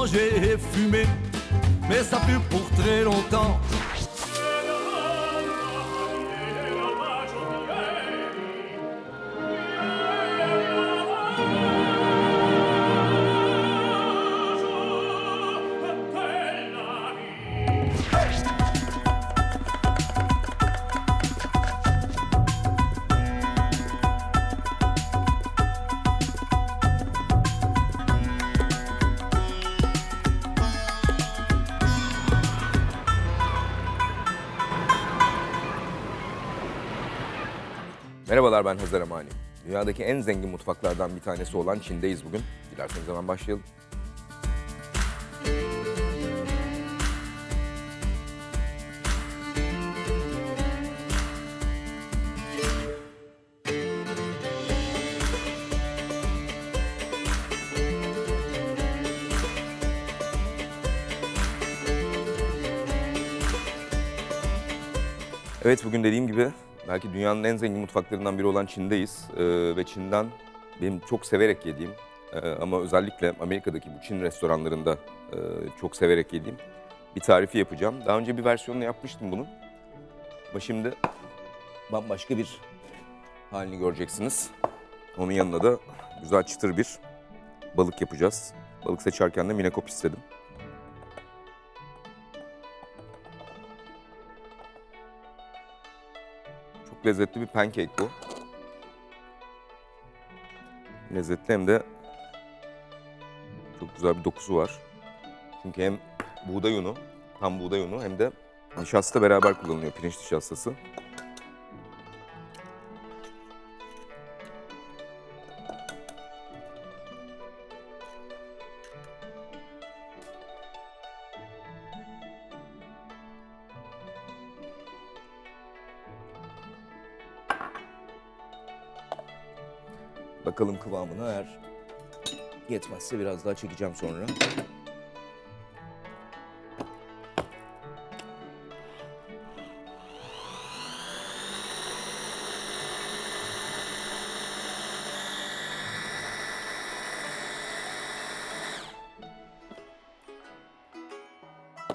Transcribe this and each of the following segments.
manger et fumer, mais ça plus pour très longtemps. Merhabalar ben Hazar Amani. Dünyadaki en zengin mutfaklardan bir tanesi olan Çin'deyiz bugün. Dilerseniz hemen başlayalım. Evet bugün dediğim gibi belki dünyanın en zengin mutfaklarından biri olan Çin'deyiz. Ee, ve Çin'den benim çok severek yediğim e, ama özellikle Amerika'daki bu Çin restoranlarında e, çok severek yediğim bir tarifi yapacağım. Daha önce bir versiyonunu yapmıştım bunun. Ama şimdi bambaşka bir halini göreceksiniz. Onun yanına da güzel çıtır bir balık yapacağız. Balık seçerken de minekop istedim. Lezzetli bir pancake bu. Lezzetli hem de çok güzel bir dokusu var. Çünkü hem buğday unu, tam buğday unu hem de nişasta beraber kullanılıyor, pirinç nişastası. Bakalım kıvamına eğer yetmezse biraz daha çekeceğim sonra.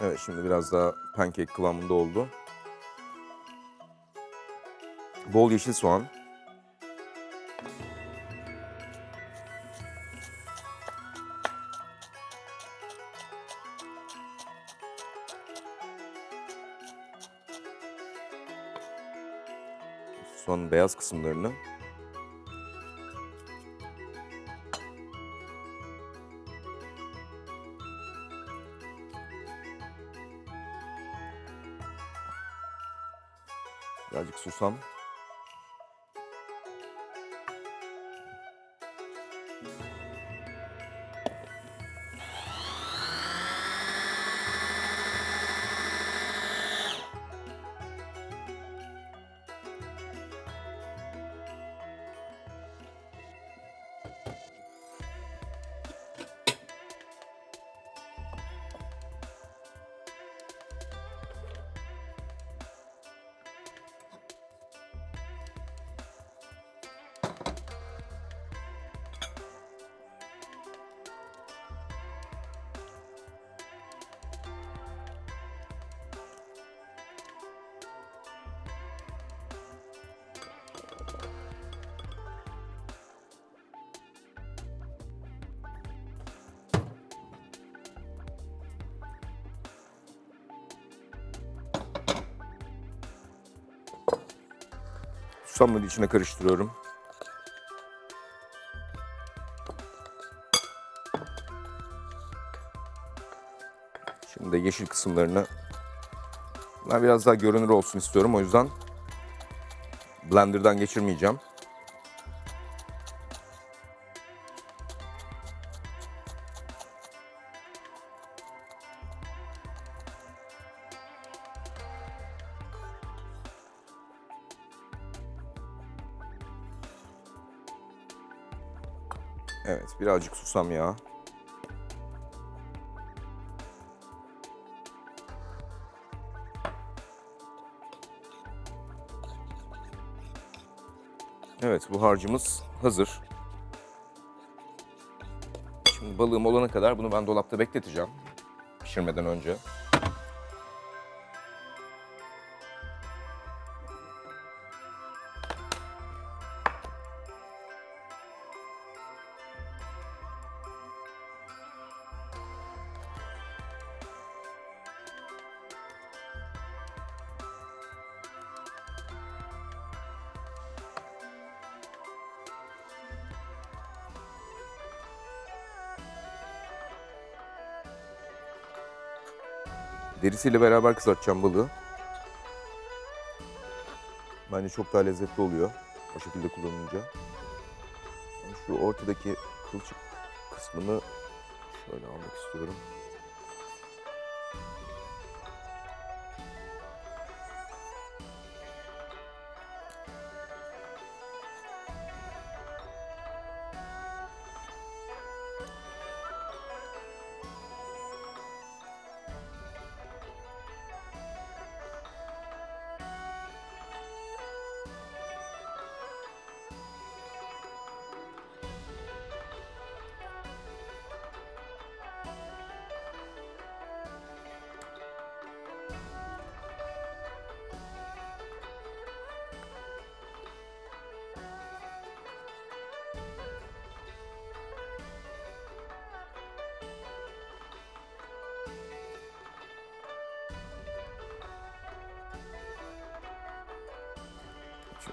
Evet şimdi biraz daha pancake kıvamında oldu. Bol yeşil soğan. Soğanın beyaz kısımlarını. Birazcık susam. Susamları içine karıştırıyorum. Şimdi de yeşil kısımlarını ben biraz daha görünür olsun istiyorum. O yüzden blenderdan geçirmeyeceğim. Birazcık susam yağı. Evet, bu harcımız hazır. balığım olana kadar bunu ben dolapta bekleteceğim. Pişirmeden önce. Derisiyle beraber kızartacağım balığı. Bence çok daha lezzetli oluyor o şekilde kullanınca. Şu ortadaki kılçık kısmını şöyle almak istiyorum.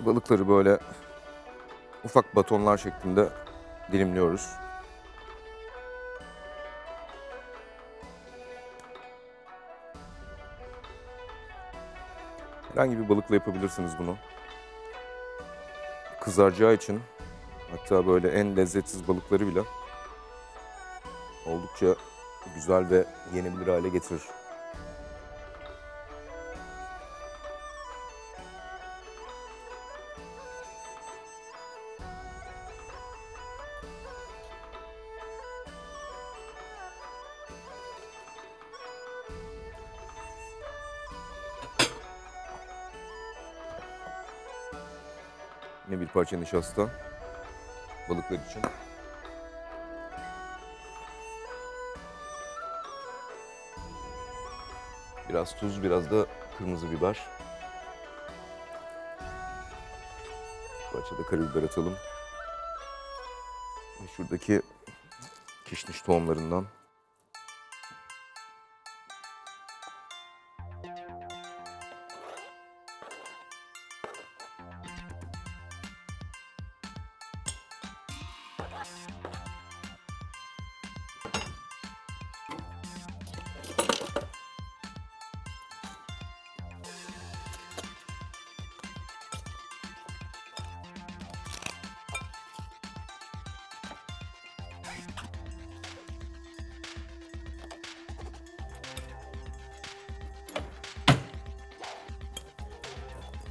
Balıkları böyle ufak batonlar şeklinde dilimliyoruz. Herhangi bir balıkla yapabilirsiniz bunu. Kızaracağı için hatta böyle en lezzetsiz balıkları bile oldukça güzel ve yenebilir hale getirir. Parça nişasta balıklar için. Biraz tuz, biraz da kırmızı biber. Bir parça da karabiber atalım. Ve şuradaki kişniş tohumlarından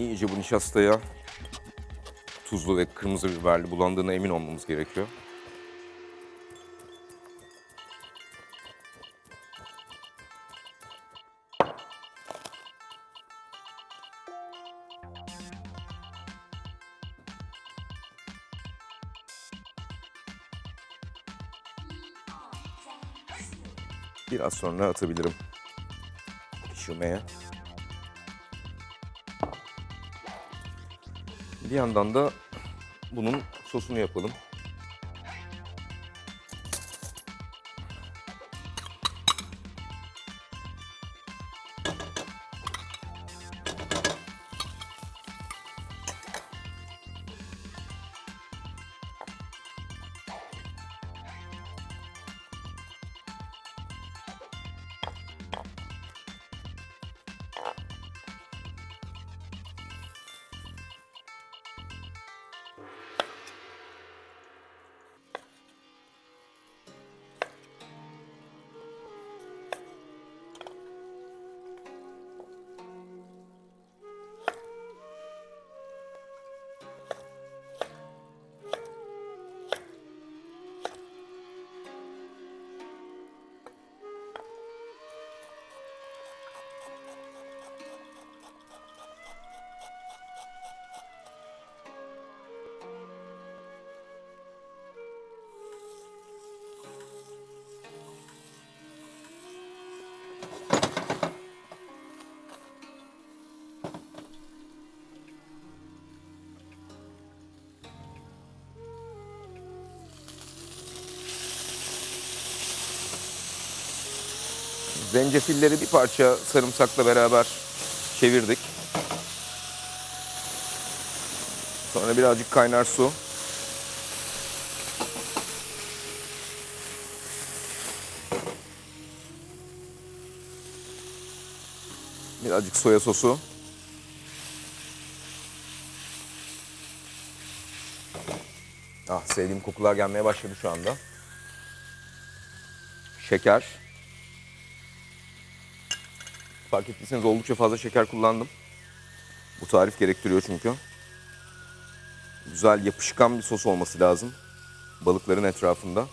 iyice bu nişastaya tuzlu ve kırmızı biberli bulandığına emin olmamız gerekiyor. Biraz sonra atabilirim pişirmeye. Bir yandan da bunun sosunu yapalım. Zencefilleri bir parça sarımsakla beraber çevirdik. Sonra birazcık kaynar su. Birazcık soya sosu. Ah sevdiğim kokular gelmeye başladı şu anda. Şeker. Fark ettiyseniz oldukça fazla şeker kullandım. Bu tarif gerektiriyor çünkü. Güzel yapışkan bir sos olması lazım. Balıkların etrafında.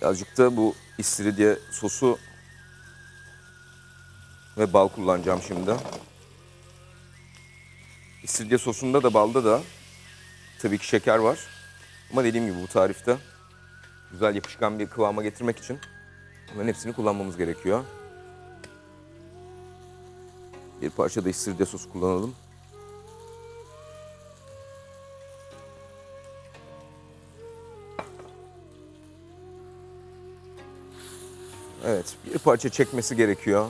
Birazcık da bu istiridye sosu ve bal kullanacağım şimdi. İstiridye sosunda da balda da tabii ki şeker var. Ama dediğim gibi bu tarifte güzel yapışkan bir kıvama getirmek için bunların hepsini kullanmamız gerekiyor. Bir parça da istiridye sosu kullanalım. Evet, bir parça çekmesi gerekiyor.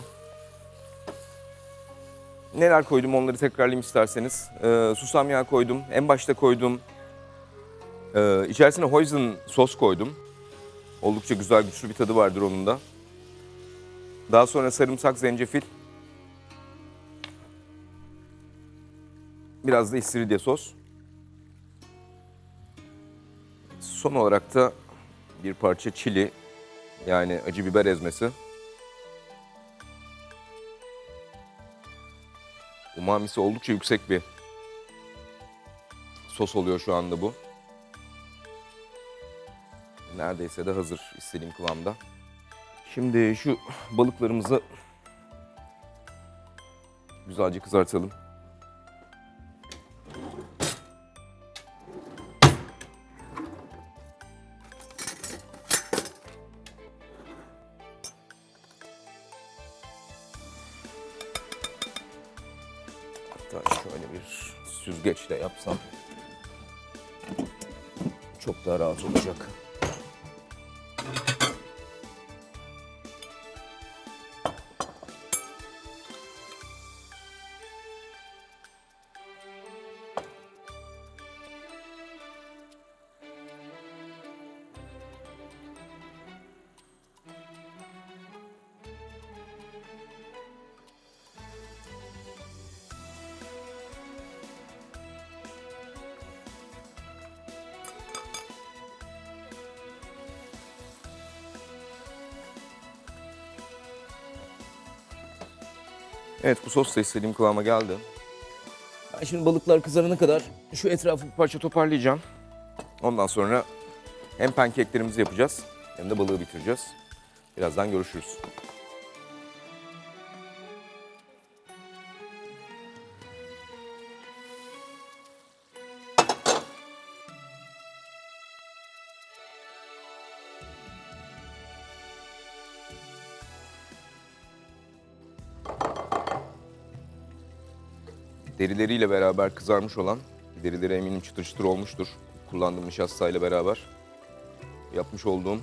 Neler koydum onları tekrarlayayım isterseniz. Ee, susam yağı koydum. En başta koydum. Ee, içerisine hoisin sos koydum. Oldukça güzel, güçlü bir tadı vardır onun da. Daha sonra sarımsak, zencefil. Biraz da istiridye sos. Son olarak da bir parça çili yani acı biber ezmesi. Umamisi oldukça yüksek bir sos oluyor şu anda bu. Neredeyse de hazır istediğim kıvamda. Şimdi şu balıklarımızı güzelce kızartalım. Hatta şöyle bir süzgeçle yapsam çok daha rahat olacak. Evet bu sos da istediğim kıvama geldi. Ben şimdi balıklar kızarana kadar şu etrafı bir parça toparlayacağım. Ondan sonra hem pankeklerimizi yapacağız hem de balığı bitireceğiz. Birazdan görüşürüz. Derileriyle beraber kızarmış olan, derileri eminim çıtır çıtır olmuştur. Kullandığım nişastayla beraber yapmış olduğum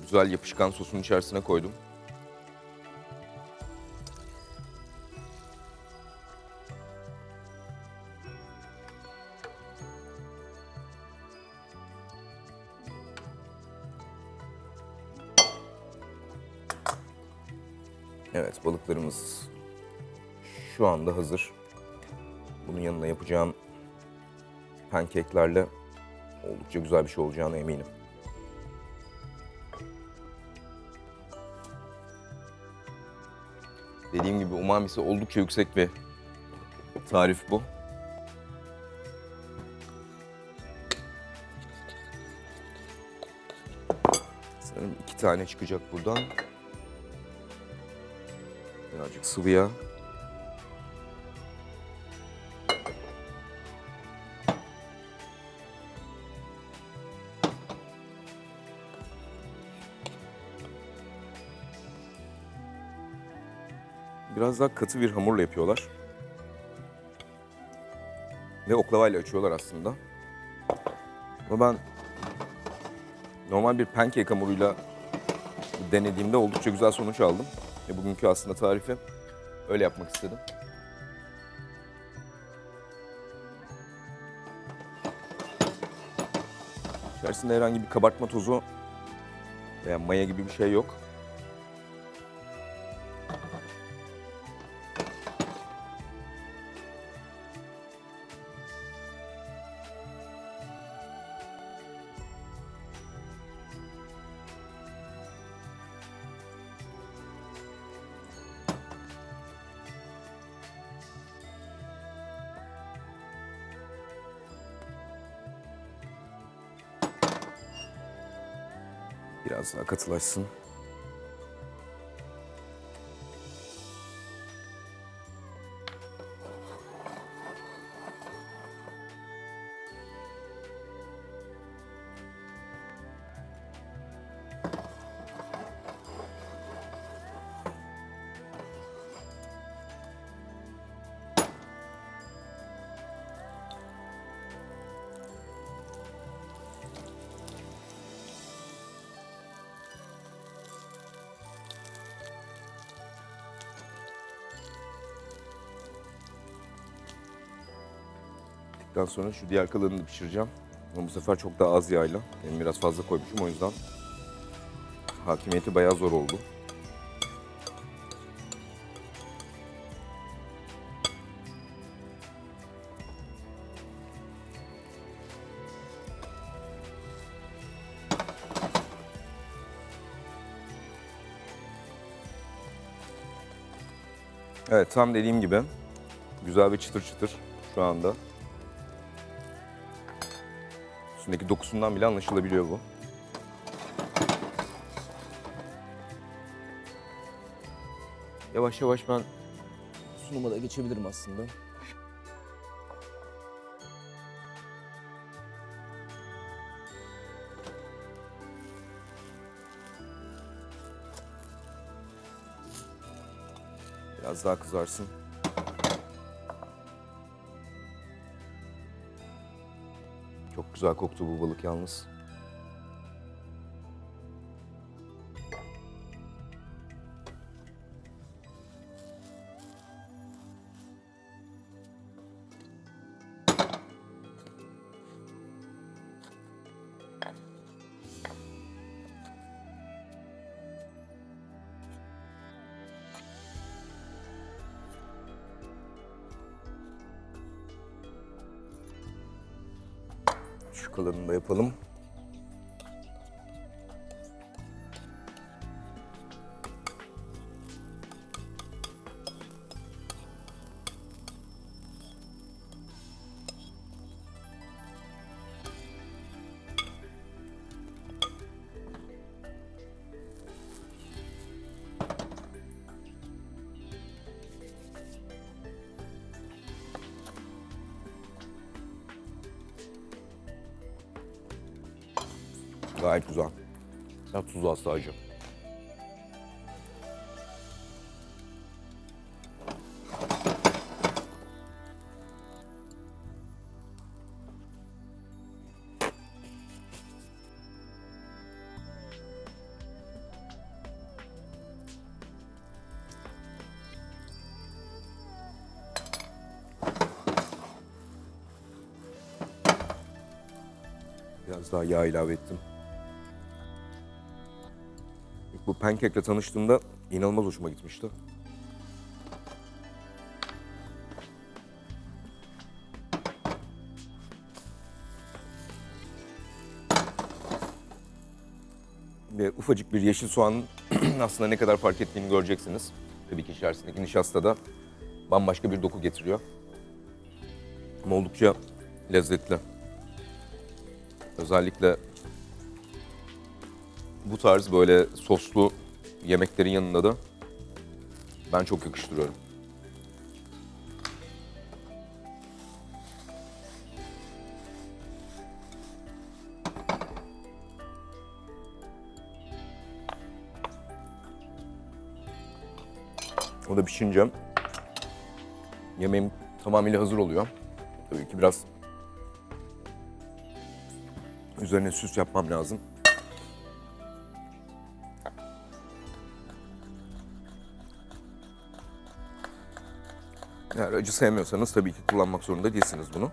güzel yapışkan sosun içerisine koydum. Evet balıklarımız şu anda hazır. Bunun yanına yapacağım pankeklerle oldukça güzel bir şey olacağına eminim. Dediğim gibi umamisi oldukça yüksek bir tarif bu. Sanırım iki tane çıkacak buradan. Birazcık sıvı yağ. Biraz daha katı bir hamurla yapıyorlar. Ve oklavayla açıyorlar aslında. Ama ben normal bir pancake hamuruyla denediğimde oldukça güzel sonuç aldım. Ve bugünkü aslında tarifi öyle yapmak istedim. İçerisinde herhangi bir kabartma tozu veya maya gibi bir şey yok. Biraz daha Daha sonra şu diğer kalanını da pişireceğim. Ama bu sefer çok daha az yağla. Benim biraz fazla koymuşum o yüzden hakimiyeti bayağı zor oldu. Evet tam dediğim gibi güzel bir çıtır çıtır şu anda. Üstündeki dokusundan bile anlaşılabiliyor bu. Yavaş yavaş ben sunuma da geçebilirim aslında. Biraz daha kızarsın. Çok güzel koktu bu balık yalnız. Gayet güzel. Ya tuzu az sadece. Biraz daha yağ ilave ettim. Bu pancake'le tanıştığımda inanılmaz hoşuma gitmişti. Ve ufacık bir yeşil soğanın aslında ne kadar fark ettiğini göreceksiniz. Tabii ki içerisindeki nişasta da bambaşka bir doku getiriyor. Ama oldukça lezzetli. Özellikle bu tarz böyle soslu yemeklerin yanında da ben çok yakıştırıyorum. O da pişince yemeğim tamamıyla hazır oluyor. Tabii ki biraz üzerine süs yapmam lazım. Acı sevmiyorsanız tabii ki kullanmak zorunda değilsiniz bunu.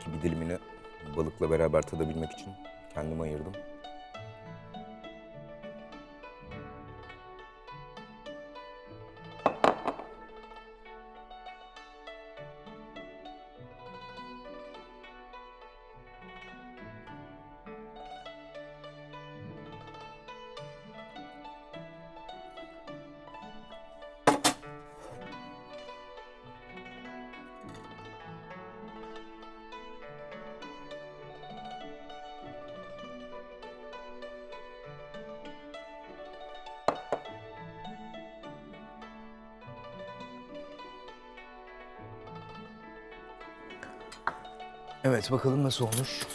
İki bir dilimini balıkla beraber tadabilmek için kendime ayırdım. Evet bakalım nasıl olmuş.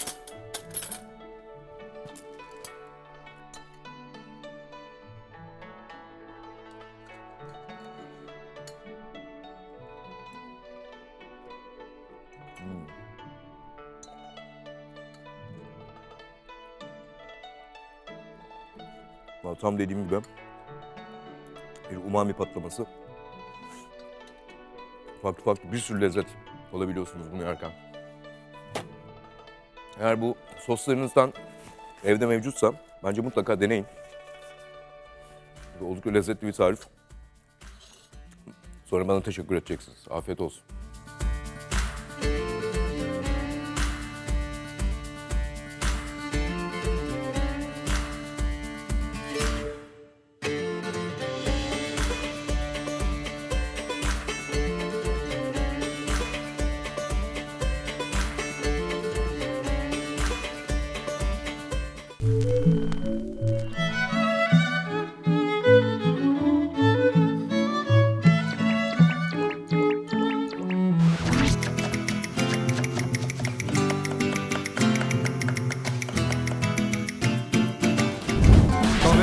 Hmm. Vallahi Tam dediğim gibi bir umami patlaması. Farklı farklı bir sürü lezzet alabiliyorsunuz bunu yerken. Eğer bu soslarınızdan evde mevcutsa bence mutlaka deneyin. Oldukça lezzetli bir tarif. Sonra bana teşekkür edeceksiniz. Afiyet olsun.